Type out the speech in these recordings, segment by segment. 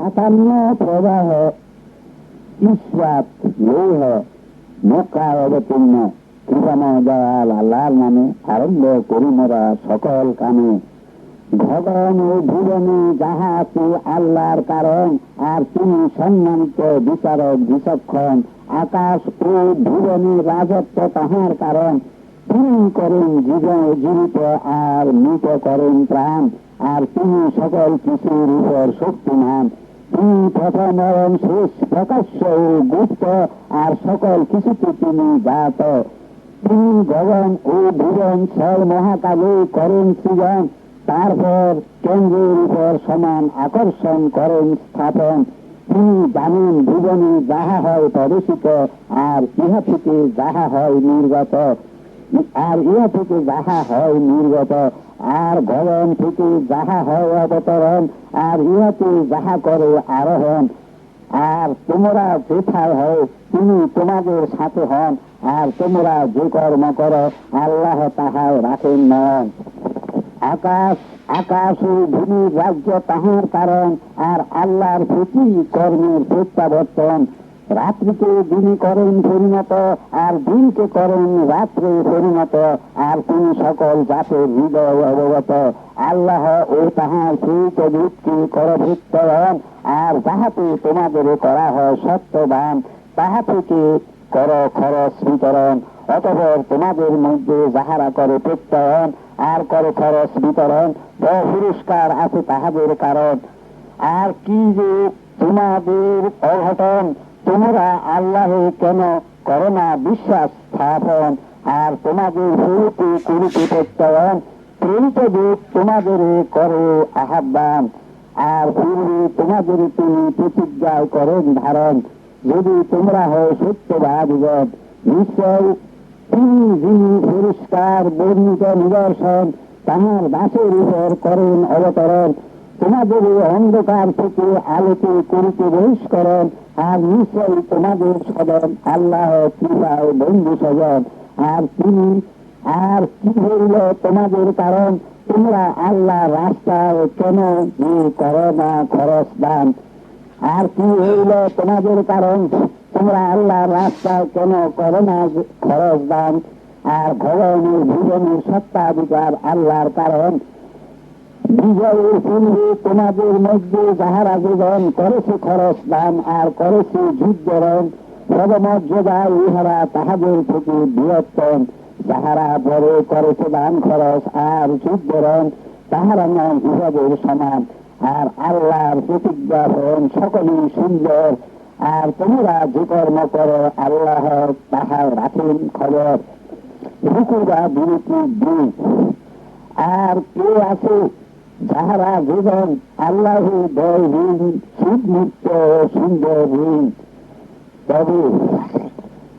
সাতান্ন প্রবাহ ইস্পাত লৌহ অবতীর্ণ, কৃপাময় দয়াল আল্লাহর নামে আরম্ভ করি মোরা সকল কামে। ভগবান ও ভুবনে যাহা আছে আল্লাহর কারণ, আর তিনি সম্মানিত বিচারক, বিচক্ষণ, আকাশ ও ভুবনে রাজত্ব তাহার কারণ, তিনি করেন জীবন জীবিত আর মৃত করেন প্রাণ, আর তিনি সকল কিছুর উপর শক্তিমান। প্রথম শেষ প্রকাশ্য ও গুপ্ত, আর সকল কিছুতে তিনি জাত তিনি গগন ও ভুবন ছয় মহাকালে করেন সৃজন, তারপর কেন্দ্রের উপর সমান আকর্ষণ করেন স্থাপন। তিনি জানেন ভুবনে যাহা হয় প্রদর্শিত আর ইহা থেকে যাহা হয় নির্গত। আর ইহা থেকে যাহা হয় নির্গত আর গগন থেকে যাহা হয় অবতরণ, আর ইহাতে যাহা করে আরোহণ। আর তোমরা যেথায় হও তিনি তোমাদের সাথে হন, আর তোমরা যে কর্ম করো, আল্লাহ তাহাও রাখেন নয় আকাশ আকাশ ও ভূমির রাজ্য তাহার কারণ, আর আল্লাহর প্রতি কর্মের প্রত্যাবর্তন রাত্রিকে দিনে করেন পরিণত, আর দিনকে করেন রাত্রে পরিণত, আর তিনি সকল জাতের হৃদয় অবগত। আল্লাহ ও তাহার সেই যুক্তি করভুত্তরণ আর যাহাতে তোমাদের করা হয় সত্যবান তাহা থেকে কর খরচ বিতরণ অতপর তোমাদের মধ্যে যাহারা করে প্রত্যয়ন আর করে খরচ বিতরণ পুরস্কার আছে তাহাদের কারণ। আর কি যে তোমাদের অঘটন তোমরা আল্লাহ কেন করো না? বিশ্বাস স্থাপন। আর তোমাদের শুরুতে কুরুতে প্রত্যয়ন। প্রেরিত দূত তোমাদের করে আহ্বান। আর পূর্বে তোমাদের তিনি প্রতিজ্ঞায় করেন ধারণ যদি তোমরা হয় সত্যবাদীগণ, নিশ্চয় তিনি যিনি পুরস্কার বর্ণিত নিদর্শন, তাহার দাসের উপর করেন অবতরণ। তোমাদের অন্ধকার থেকে আলোকে করিতে বহিষ্করণ। আর নিশ্চয় তোমাদের সদন আল্লাহ কৃপা বন্ধু সজন আর তিনি, আর কি হইল তোমাদের কারণ? তোমরা আল্লাহ রাস্তায় কেন করো না খরচ দান? আর কি হইল তোমাদের কারণ? তোমরা আল্লাহ রাস্তায় কেন করো না খরচ দান? আর ভগবানের ভুবনের সত্তাধিকার আল্লাহর কারণ? বিজয়ের পূর্বে তোমাদের মধ্যে যাহারা জীবন করেছে খরচ দান আর করেছে যুদ্ধরণ পদমর্যাদা ইহারা তাহাদের থেকে বৃহত্তম। যাহারা বড় করেছে দান খরচ আর যুদ্ধরণ তাহারা নয় ইহাদের সমান। আর আল্লাহর প্রতিজ্ঞা হন সকলেই সুন্দর। আর তোমরা যে কর্ম করো, আল্লাহ তাহার রাখেন খবর। হুকুরা বিরতি দিন। আর কে আছে যাহারা জীবন আল্লাহ দয় ঋণ সুদ মুক্ত সুন্দর তবে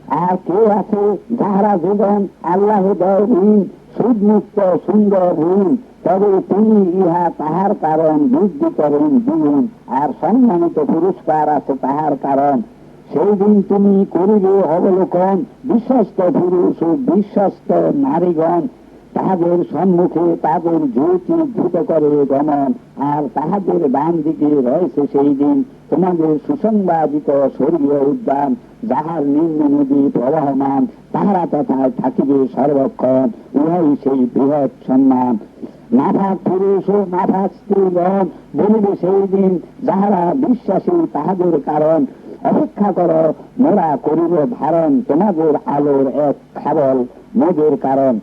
আর কে আছে যাহারা জীবন আল্লাহ দয় ঋণ সুদ মুক্ত সুন্দর ঋণ তবে তিনি ইহা তাহার কারণ বৃদ্ধি করেন দিন আর সম্মানিত পুরস্কার আছে তাহার কারণ। সেই দিন তুমি করিবে অবলোকন, বিশ্বস্ত পুরুষ ও বিশ্বস্ত নারীগণ তাহাদের সম্মুখে তাদের জ্যোতি দ্রুত করে গমন, আর তাহাদের বাম দিকে রয়েছে সেই দিন তোমাদের সুসংবাদিত স্বর্গীয় উদ্যান, যাহার নিম্ন নদী প্রবাহমান, তাহারা তথায় থাকিবে সর্বক্ষণ, উহাই সেই বৃহৎ সম্মান। নাফাক পুরুষ ও নাফাক স্ত্রীগণ বলিবে সেই দিন, যাহারা বিশ্বাসী তাহাদের কারণ, অপেক্ষা করো, মোরা করিব ধারণ, তোমাদের আলোর এক খাবল, মোদের কারণ।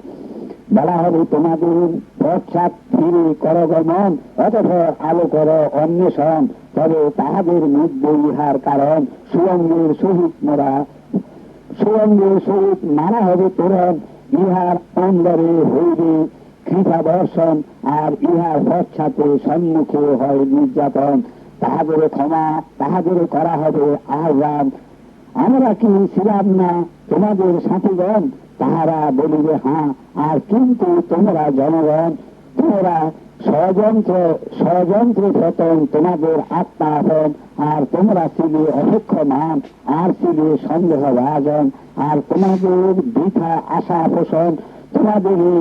বলা হবে তোমাদের পশ্চাৎ ফিরে করো গমন অতঃপর আলো করো অন্বেষণ, তবে তাহাদের মধ্যে ইহার কারণ সুরঙ্গের সহিত মোরা সুরঙ্গের সহিত মারা হবে তোরণ, ইহার অন্দরে হইবে কৃপা দর্শন আর ইহার পশ্চাতে সম্মুখে হয় নির্যাতন। তাহাদের ক্ষমা, তাহাদের করা হবে আহ্বান। আমরা কি ছিলাম না তোমাদের সাথীগণ? তাহারা বলিবে হ্যাঁ আর কিন্তু তোমরা জনগণ তোমরা ষড়যন্ত্র ষড়যন্ত্র পতন তোমাদের আত্মা আপন আর তোমরা ছিলে অপেক্ষমান আর ছিলে সন্দেহ ভাজন আর তোমাদের বৃথা আশা পোষণ, তোমাদের এই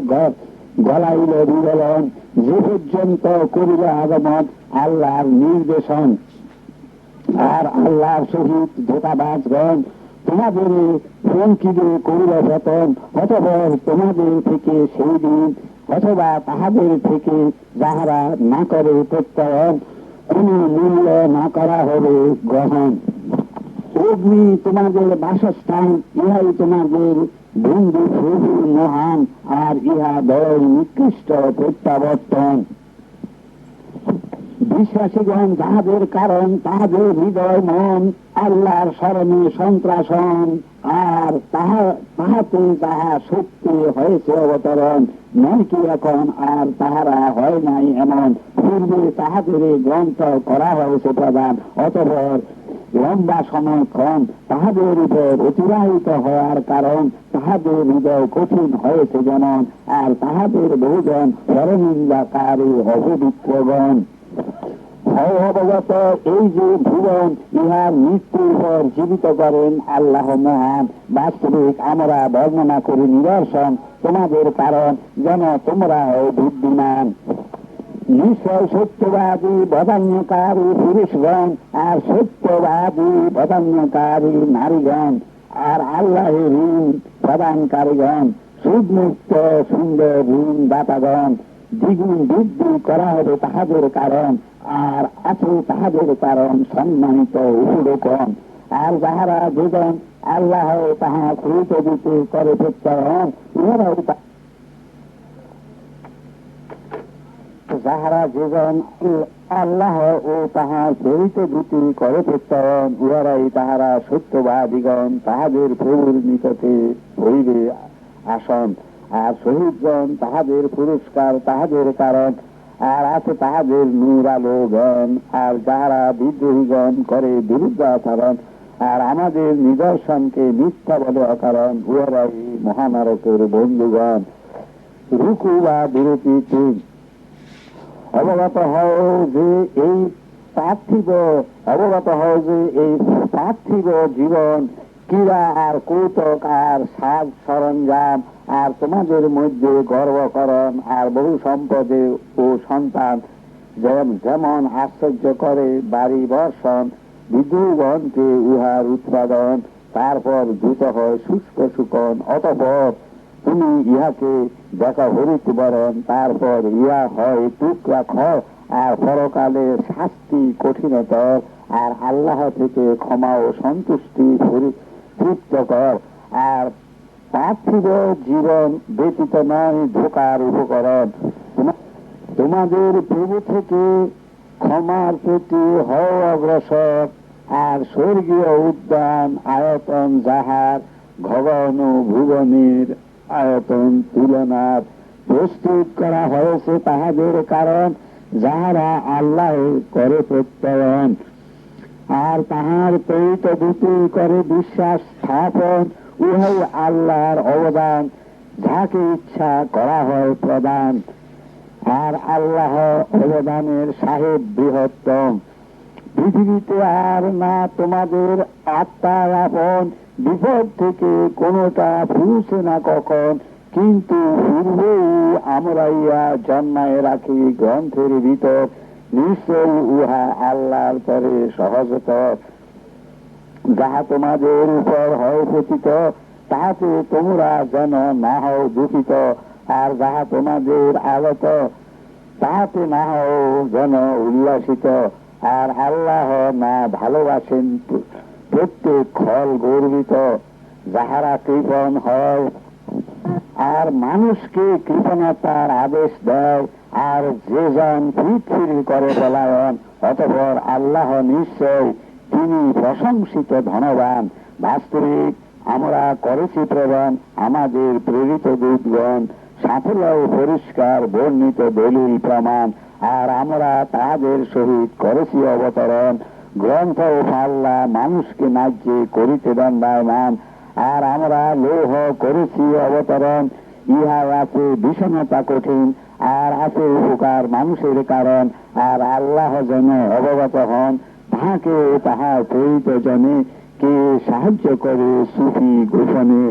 গলাইল বিবলন যে পর্যন্ত করিল আগমন, আল্লাহর নির্দেশন, আর আল্লাহর সহিত ধোকাবাজগণ তোমাদের ফোনকিরে করিবে পতন অতপর তোমাদের থেকে সেই দিন, অথবা তাহাদের থেকে যাহারা না করে প্রত্যয়ন, কোন মূল্য না করা হবে গ্রহণ। অগ্নি তোমাদের বাসস্থান, ইহাই তোমাদের বন্ধু প্রভু মহান, আর ইহা বড় নিকৃষ্ট প্রত্যাবর্তন। বিশ্বাসীগণ যাহাদের কারণ, তাহাদের হৃদয় মন, আল্লাহর স্মরণে সন্ত্রাসন, আর তাহা তাহাতে তাহা সত্যি হয়েছে অবতরণ। নয় কি এখন আর তাহারা হয় নাই এমন। পূর্বে তাহাদের গ্রন্থ করা হয়েছে প্রদান অতপর লম্বা সময়ক্ষণ তাহাদের উপর অতিবাহিত হওয়ার কারণ তাহাদের হৃদয় কঠিন হয়েছে যেমন, আর তাহাদের বহুজন পরনিন্দাকারী অপবিত্রগণ। অবগত এই যে ভুবন, ইহা মৃত্যুর পর জীবিত করেন আল্লাহ মহান। বাস্তবিক আমরা বর্ণনা করি নিদর্শন তোমাদের কারণ, যেন তোমরা বুদ্ধিমান। নিশ্চয় সত্যবাদী, বদান্যকারী পুরুষগণ আর সত্যবাদী, বদান্যকারী নারীগণ আর আল্লাহ ঋণ প্রদানকারীগণ, সুদমুক্ত, সুন্দর ঋণ দাতাগণ, দ্বিগুণ বৃদ্ধি করা হবে তাহাদের কারণ। আর আছে তাহাদের কারণ সম্মানিত উপরকম আর যাহারা দুজন আল্লাহ তাহা কৃত দিতে করে প্রত্যয়ন ইহারাও যাহারা যেজন আল্লাহ ও তাহার প্রেরিত দুটি করে প্রত্যয়ন উহারাই তাহারা সত্যবাদীগণ, তাহাদের প্রভুর নিকটে হইবে আসন। আর শহীদগণ তাহাদের পুরস্কার তাহাদের কারণ আর আছে তাহাদের নূর আলো আর যাহারা বিদ্রোহীগণ করে বিরুদ্ধাচরণ আর আমাদের নিদর্শনকে মিথ্যা বলে অকারণ, উহারাই মহানারকের বন্ধুগণ। রুকু বা বিরতি তিন অবগত হও যে এই পার্থিব, অবগত হও যে এই পার্থিব জীবন, ক্রীড়া আর কৌতুক আর সাজ সরঞ্জাম আর তোমাদের মধ্যে গর্বকরণ আর বহু সম্পদে ও সন্তান যেমন আশ্চর্য করে বাড়ি বর্ষণ বিদ্যুগণকে উহার উৎপাদন, তারপর দ্রুত হয় শুষ্ক শুকন, অতপর তুমি ইহাকে দেখা হরিত বরণ, তারপর ইহা হয় টুকরা খ, আর পরকালে শাস্তি কঠিনতর, আর আল্লাহ থেকে ক্ষমা ও সন্তুষ্টি তৃপ্তকর, আর পার্থিব জীবন ব্যতীত নয় ধোকার উপকরণ। তোমাদের প্রভু থেকে ক্ষমার প্রতি হও অগ্রসর, আর স্বর্গীয় উদ্যান, আয়তন যাহার ঘগন ভুবনের আয়তন তুলনার প্রস্তুত করা হয়েছে তাহাদের কারণ, যাহারা আল্লাহ করে প্রত্যয়ন। আর তাহার প্রেরিত দুটি করে বিশ্বাস স্থাপন উহাই আল্লাহর অবদান, যাকে ইচ্ছা করা হয় প্রদান। আর আল্লাহ অবদানের সাহেব বৃহত্তম। পৃথিবীতে আর না তোমাদের আত্মার আপন, বিপদ থেকে কোনটা ফুরুছে না কখন? কিন্তু পূর্বেই আমরা ইয়া জন্মায় রাখি গ্রন্থের ভিতর। নিশ্চয় উহা আল্লাহর তরে সহজতর। যাহা তোমাদের উপর হয় পতিত তাহাতে তোমরা যেন না হও দুঃখিত আর যাহা তোমাদের আগত তাহাতে না হও যেন উল্লাসিত। আর আল্লাহ না ভালোবাসেন প্রত্যেক ফল গর্বিত, যাহারা কৃপণ হয়। আর মানুষকে কৃপণতার আদেশ দেয়, আর যে জন পৃথিবী করে পলায়ন, অতপর আল্লাহ নিশ্চয় তিনি প্রশংসিত ধনবান। বাস্তবিক আমরা করেছি প্রদান আমাদের প্রেরিত দূতগণ সাফল্য পরিষ্কার বর্ণিত দলিল প্রমাণ, আর আমরা তাহাদের সহিত করেছি অবতরণ। গ্রন্থ ও পাল্লা মানুষকে নাজ্যে করিতে দণ্ডায়মান, আর আমরা লৌহ করেছি অবতরণ। ইহা আছে বিষণতা কঠিন, আর আছে উপকার মানুষের কারণ, আর আল্লাহ যেন অবগত হন। তাহাকে তাহা প্রেরিত জনে কে সাহায্য করে সুফি গোপনে?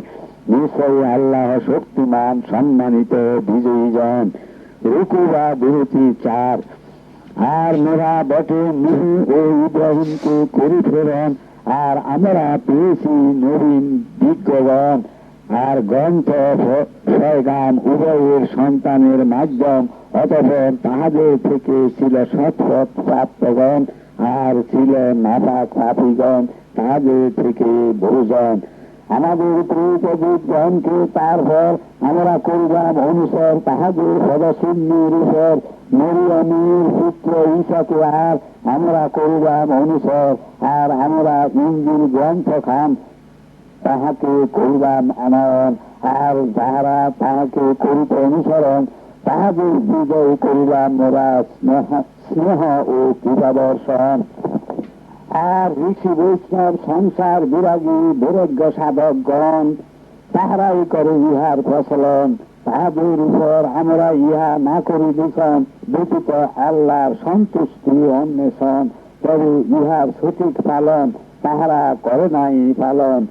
নিশ্চয় আল্লাহ শক্তিমান, সম্মানিত বিজয়ী জন রুকু বা বিরতি চার। আর মোরা বটে নুহু ও ইব্রাহিমকে করি ফেরন, আর আমরা পেয়েছি নবীন বিজ্ঞগণ। আর গ্রন্থ ছয়গাম উভয়ের সন্তানের মাধ্যম, অতপর তাহাদের থেকে ছিল সৎপথ প্রাপ্তগণ। আর ছিল নাপাক পাপিগণ তাদের থেকে বহুজন আমাদের প্রয়োজনীয় গ্রহণকে তারপর আমরা করবাম অনুসর তাহাদের পদশূন্যের উপর পুত্র ঈশাকে আর আমরা করবাম অনুসর। আর আমরা ইঞ্জিল গ্রন্থ খান তাহাকে করিবাম আনয়ন আর যাহারা তাহাকে করিত অনুসরণ তাহাদের বিজয় করিবাম মোরা স্নেহ স্নেহ ও কৃপাবর্ষণ আর ঋষি বৈষ্ণব সংসার বিরাগী বৈরাগ্য সাধকগণ তাহারাই করে ইহার প্রচলন। তাহাদের উপর আমরা ইহা না করি দূষণ, ব্যতীত আল্লাহর সন্তুষ্টি অন্বেষণ তবে ইহার সঠিক পালন, তাহারা করে নাই পালন।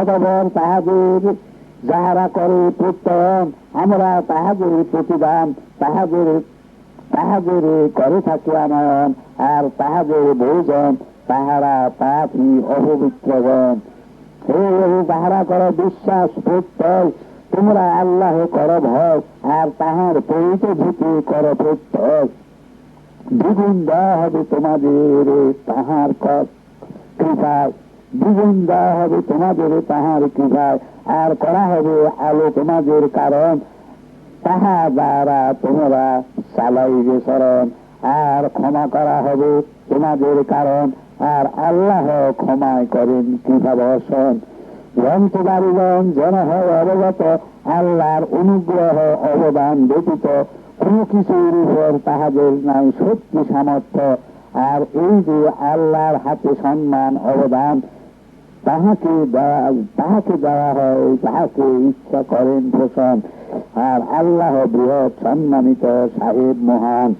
অতপর তাহাদের যাহারা করে প্রত্যয়ন আমরা তাহাদের প্রতিদান, তাহাদের তাহাদের করে থাকি আর তাহাদের ভোজন তাহারা পাপি অপবিত্রগণ। হে তাহারা করো বিশ্বাস প্রত্যয় তোমরা আল্লাহ কর ভয়, আর তাহার পরিত ভূতি কর প্রত্যয়। দ্বিগুণ দেওয়া হবে তোমাদের তাহার কৃপায়। দ্বিগুণ দেওয়া হবে তোমাদের তাহার কৃপায়। আর করা হবে আলো তোমাদের কারণ। তাহা দ্বারা তোমরা চালাইবে শরণ আর ক্ষমা করা হবে তোমাদের কারণ। আর আল্লাহ ক্ষমায় করেন কৃপা বর্ষণ গ্রন্থকারীগণ যেন হয় অবগত, আল্লাহর অনুগ্রহ অবদান ব্যতীত কোন কিছুর উপর তাহাদের নাই শক্তি, সামর্থ্য। আর এই যে আল্লাহর হাতে সম্মান, অবদান, তাহাকে তাহাকে দেওয়া হয়, তাহাকে ইচ্ছা করেন পোষণ। আর আল্লাহ বৃহৎ সম্মানিত সাহেব মহান।